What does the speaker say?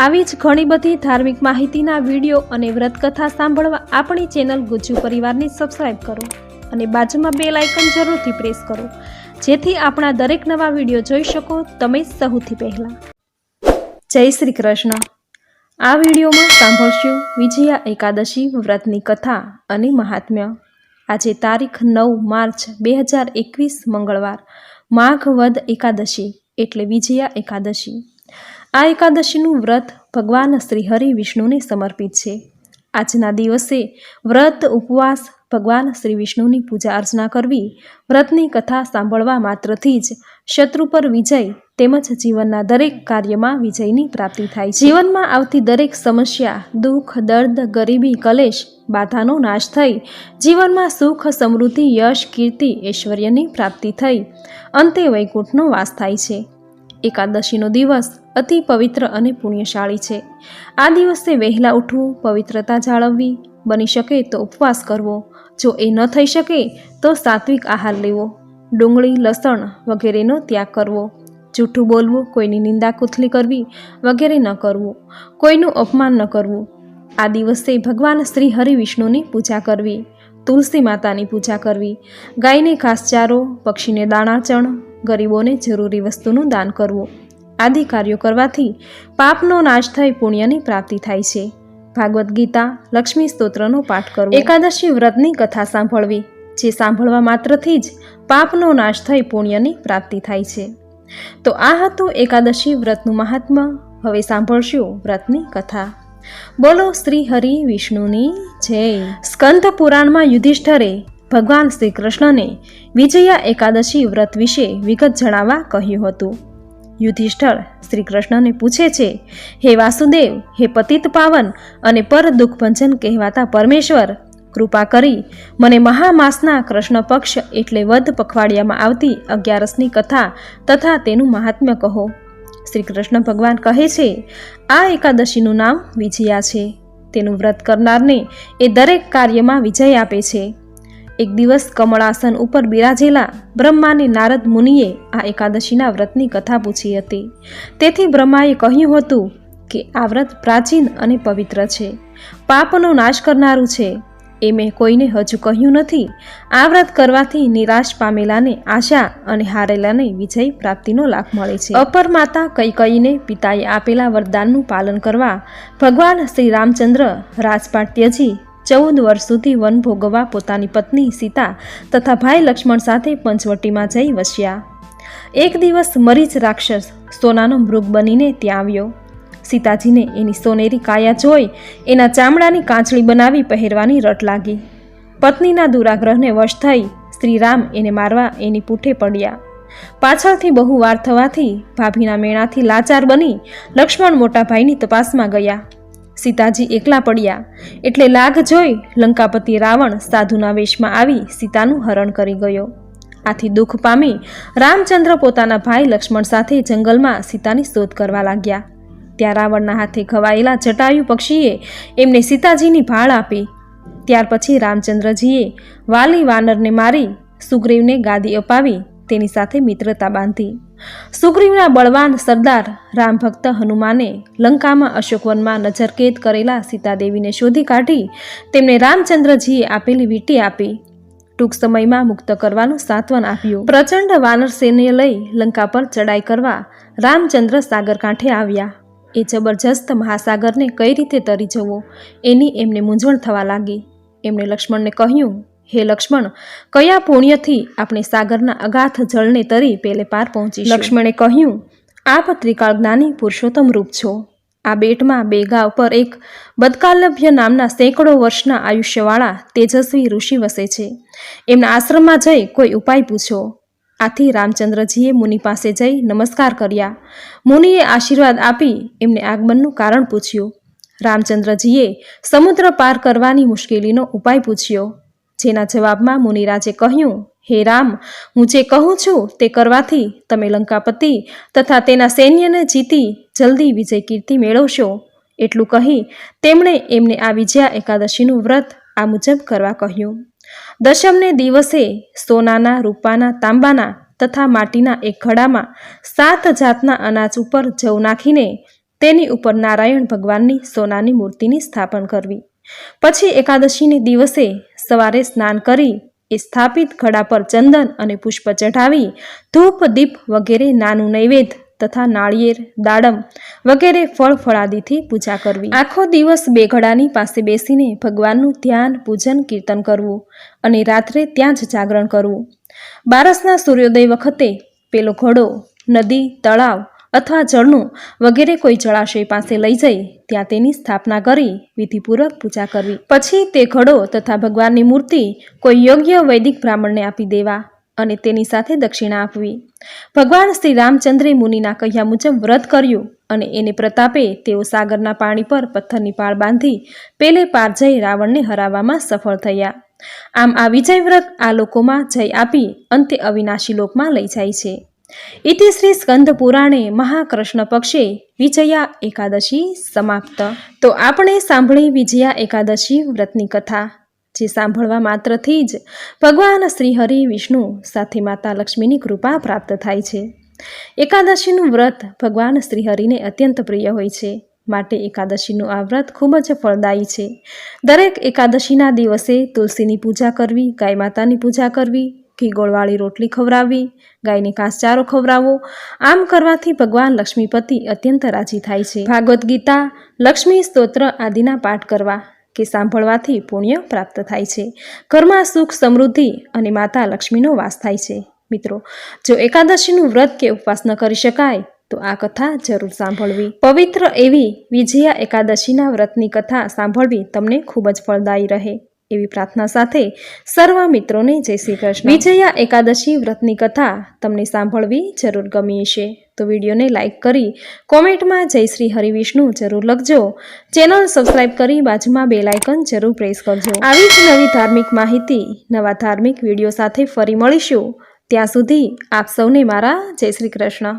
આવી જ ઘણી બધી ધાર્મિક માહિતીના વીડિયો અને વ્રતકથા સાંભળવા આપણી ચેનલ ગુજ્જુ પરિવારને સબસ્ક્રાઈબ કરો અને બાજુમાં બે લાઇકન જરૂરથી પ્રેસ કરો. જેથી આપણા દરેક નવા વીડિયો જોઈ શકો તમે સૌથી પહેલાં. જય શ્રી કૃષ્ણ. આ વિડીયોમાં સાંભળશું વિજયા એકાદશી વ્રતની કથા અને મહાત્મ્ય. આજે તારીખ નવ માર્ચ બે હજાર એકવીસ મંગળવાર માઘ વદ એકાદશી એટલે વિજયા એકાદશી. આ એકાદશીનું વ્રત ભગવાન શ્રી હરિ વિષ્ણુને સમર્પિત છે. આજના દિવસે વ્રત, ઉપવાસ, ભગવાન શ્રી વિષ્ણુની પૂજા અર્ચના કરવી, વ્રતની કથા સાંભળવા માત્રથી જ શત્રુ પર વિજય તેમજ જીવનના દરેક કાર્યમાં વિજયની પ્રાપ્તિ થાય જીવનમાં આવતી દરેક સમસ્યા, દુઃખ, દર્દ, ગરીબી, કલેશ બાધાનો નાશ થઈ, જીવનમાં સુખ, સમૃદ્ધિ, યશ, કીર્તિ, ઐશ્વર્યની પ્રાપ્તિ થઈ, અંતે વૈકુંઠનો વાસ થાય છે. એકાદશીનો દિવસ અતિ પવિત્ર અને પુણ્યશાળી છે. આ દિવસે વહેલા ઉઠવું, પવિત્રતા જાળવવી, બની શકે તો ઉપવાસ કરવો. જો એ ન થઈ શકે, તો સાત્વિક આહાર લેવો. ડુંગળી, લસણ વગેરેનો ત્યાગ કરવો. જૂઠું બોલવું, કોઈની નિંદા કુથલી કરવી વગેરે ન કરવું. કોઈનું અપમાન ન કરવું. આ દિવસે ભગવાન શ્રી હરિ વિષ્ણુની પૂજા કરવી. તુલસી માતાની પૂજા કરવી. ગાયને ઘાસચારો, પક્ષીને દાણાચણ, ગરીબોને જરૂરી વસ્તુનું દાન કરવું. આદિ કાર્યો કરવાથી પાપનો નાશ થઈ પુણ્યની પ્રાપ્તિ થાય છે. ભાગવદ્ ગીતા, લક્ષ્મી સ્તોત્રનો પાઠ કરવો. એકાદશી વ્રતની કથા સાંભળવી, જે સાંભળવા માત્રથી જ પાપનો નાશ થઈ પુણ્યની પ્રાપ્તિ થાય છે. તો આ હતું એકાદશી વ્રતનું મહાત્મ્ય. હવે સાંભળશું વ્રતની કથા. બોલો શ્રી હરિ વિષ્ણુની જય. સ્કંદ પુરાણમાં યુધિષ્ઠરે ભગવાન શ્રી કૃષ્ણને વિજયા એકાદશી વ્રત વિશે વિગત જણાવવા કહ્યું હતું. યુધિષ્ઠર શ્રી કૃષ્ણને પૂછે છે, હે વાસુદેવ, હે પતિત પાવન અને પર દુઃખભંજન કહેવાતા પરમેશ્વર, કૃપા કરી, મને મહામાસના કૃષ્ણ પક્ષ એટલે વધ પખવાડિયામાં આવતી અગિયારસની કથા તથા તેનું મહાત્મ્ય કહો. શ્રી કૃષ્ણ ભગવાન કહે છે, આ એકાદશીનું નામ વિજયા છે. તેનું વ્રત કરનારને એ દરેક કાર્યમાં વિજય આપે છે. એક દિવસ કમળાસન ઉપર બિરાજેલા બ્રહ્માને નારદ મુનિએ આ એકાદશીના વ્રતની કથા પૂછી હતી. તેથી બ્રહ્માએ કહ્યું હતું કે આ વ્રત પ્રાચીન અને પવિત્ર છે. પાપનો નાશ કરનારું છે. એ મેં કોઈને હજુ કહ્યું નથી. આ વ્રત કરવાથી નિરાશ પામેલાને આશા અને હારેલાને વિજય પ્રાપ્તિનો લાભ મળે છે. અપર માતા કઈ કઈને પિતાએ આપેલા વરદાનનું પાલન કરવા ભગવાન શ્રી રામચંદ્ર રાજપાટ ત્યજી ચૌદ વર્ષ સુધી વન ભોગવવા પોતાની પત્ની સીતા તથા ભાઈ લક્ષ્મણ સાથે પંચવટીમાં જઈ વસ્યા. એક દિવસ મરીચ રાક્ષસ સોનાનો મૃગ બનીને ત્યાં આવ્યો. સીતાજીને એની સોનેરી કાયા જોઈ એના ચામડાની કાંચળી બનાવી પહેરવાની રટ લાગી. પત્નીના દુરાગ્રહને વશ થઈ શ્રીરામ એને મારવા એની પૂઠે પડ્યા. પાછળથી બહુ વાર થવાથી ભાભીના મેણાથી લાચાર બની લક્ષ્મણ મોટાભાઈની તપાસમાં ગયા. સીતાજી એકલા પડ્યા. એટલે લાગ જોઈ લંકાપતિ રાવણ સાધુના વેશમાં આવી સીતાનું હરણ કરી ગયો. આથી દુઃખ પામી રામચંદ્ર પોતાના ભાઈ લક્ષ્મણ સાથે જંગલમાં સીતાની શોધ કરવા લાગ્યા. ત્યાં રાવણના હાથે ખવાયેલા જટાયુ પક્ષીએ એમને સીતાજીની ભાળ આપી. ત્યાર પછી રામચંદ્રજીએ વાલી વાનરને મારી, સુગ્રીવને ગાદી અપાવી, તેની સાથે મિત્રતા બાંધી. સુગ્રીવના બળવાન સરદાર રામભક્ત હનુમાને લંકામાં અશોકવનમાં નજરકેદ કરેલા સીતાદેવીને શોધી કાઢી તેમને રામચંદ્રજીએ આપેલી વીંટી આપી. ટૂંક સમયમાં મુક્ત કરવાનું સાંત્વન આપ્યું. પ્રચંડ વાનર સેને લઈ લંકા પર ચડાઈ કરવા રામચંદ્ર સાગર કાંઠે આવ્યા. એ જબરજસ્ત મહાસાગરને કઈ રીતે તરી જવો? એની એમને મૂંઝવણ થવા લાગી. એમણે લક્ષ્મણને કહ્યું હે લક્ષ્મણ, કયા પુણ્યથી આપણે સાગરના અગાથ જળને તરી પેલે પાર પહોંચી લક્ષ્મણે કહ્યું, આપ ત્રિકાળ જ્ઞાની પુરુષોત્તમ રૂપ છો. આ બેટમાં બે ગાવ પર એક બદકાલભ્ય નામના સેંકડો વર્ષના આયુષ્યવાળા તેજસ્વી ઋષિ વસે છે. એમના આશ્રમમાં જઈ કોઈ ઉપાય પૂછો. આથી રામચંદ્રજીએ મુનિ પાસે જઈ નમસ્કાર કર્યા. મુનિએ આશીર્વાદ આપી એમને આગમનનું કારણ પૂછ્યું. રામચંદ્રજીએ સમુદ્ર પાર કરવાની મુશ્કેલીનો ઉપાય પૂછ્યો. જેના જવાબમાં મુનિરાજે કહ્યું, હે રામ, હું જે કહું છું તે કરવાથી તમે લંકાપતિ તથા તેના સૈન્યને જીતી જલ્દી વિજય કીર્તિ મેળવશો. એટલું કહી તેમણે એમને આ વિજયા એકાદશીનું વ્રત આ મુજબ કરવા કહ્યું. દશમને દિવસે સોનાના, રૂપાના, તાંબાના તથા માટીના એક ઘડામાં સાત જાતના અનાજ ઉપર જવ નાખીને તેની ઉપર નારાયણ ભગવાનની સોનાની મૂર્તિની સ્થાપન કરવી. પછી એકાદશીને દિવસે સવારે સ્નાન કરી, એ સ્થાપિત ઘડા પર ચંદન અને પુષ્પ ચઢાવી, ધૂપ, દીપ વગેરે નાનું નૈવેદ્ય તથા નાળિયેર, દાડમ વગેરે ફળ ફળાદીથી પૂજા કરવી. આખો દિવસ બે ઘડાની પાસે બેસીને ભગવાનનું ધ્યાન, પૂજન, કીર્તન કરવું અને રાત્રે ત્યાં જ જાગરણ કરવું. બારસના સૂર્યોદય વખતે પેલો ઘડો, નદી, તળાવ અથવા જળનું વગેરે કોઈ જળાશય પાસે લઈ જઈ, ત્યાં તેની સ્થાપના કરી, વિધિપૂર્વક પૂજા કરવી. પછી તે ઘડો તથા ભગવાનની મૂર્તિ કોઈ યોગ્ય વૈદિક બ્રાહ્મણને આપી દેવા અને તેની સાથે દક્ષિણા આપવી. ભગવાન શ્રી રામચંદ્રે મુનિના કહ્યા મુજબ વ્રત કર્યું અને એને પ્રતાપે તેઓ સાગરના પાણી પર પથ્થરની પાળ બાંધી પેલે પાર જઈ રાવણને હરાવવામાં સફળ થયા. આમ આ વિજય વ્રત આ લોકોમાં જય આપી અંતે અવિનાશી લોકમાં લઈ જાય છે. ઇતિ શ્રી સ્કંદ પુરાણે મહાકૃષ્ણ પક્ષે વિજયા એકાદશી સમાપ્ત તો આપણે સાંભળી વિજયા એકાદશી વ્રતની કથા જે સાંભળવા માત્રથી જ ભગવાન શ્રીહરિ વિષ્ણુ સાથે માતા લક્ષ્મીની કૃપા પ્રાપ્ત થાય છે. એકાદશીનું વ્રત ભગવાન શ્રીહરિને અત્યંત પ્રિય હોય છે. માટે એકાદશીનું આ વ્રત ખૂબ જ ફળદાયી છે. દરેક એકાદશીના દિવસે તુલસીની પૂજા કરવી, ગાય માતાની પૂજા કરવી ઘી ગોળવાળી રોટલી ખવડાવવી, ગાયને ઘાસચારો ખવડાવવો, આમ કરવાથી ભગવાન લક્ષ્મીપતિ અત્યંત રાજી થાય છે. ભાગવદ્ ગીતા, લક્ષ્મી સ્તોત્ર આદિના પાઠ કરવા કે સાંભળવાથી પુણ્ય પ્રાપ્ત થાય છે. ઘરમાં સુખ, સમૃદ્ધિ અને માતા લક્ષ્મીનો વાસ થાય છે. મિત્રો, જો એકાદશીનું વ્રત કે ઉપવાસ કરી શકાય, તો આ કથા જરૂર સાંભળવી. પવિત્ર એવી વિજયા એકાદશીના વ્રતની કથા સાંભળવી તમને ખૂબ જ ફળદાયી રહે. એવી પ્રાર્થના સાથે સર્વ મિત્રોને જય શ્રી કૃષ્ણ. વિજયા એકાદશી વ્રતની કથા તમને સાંભળવી જરૂર ગમી હશે તો વિડીયોને લાઇક કરી કોમેન્ટમાં જય શ્રી હરિવિષ્ણુ જરૂર લખજો. ચેનલ સબસ્ક્રાઇબ કરી બાજુમાં બે લાઇકન જરૂર પ્રેસ કરજો. આવી જ નવી ધાર્મિક માહિતી, નવા ધાર્મિક વીડિયો સાથે ફરી મળીશું. ત્યાં સુધી આપ સૌને મારા જય શ્રી કૃષ્ણ.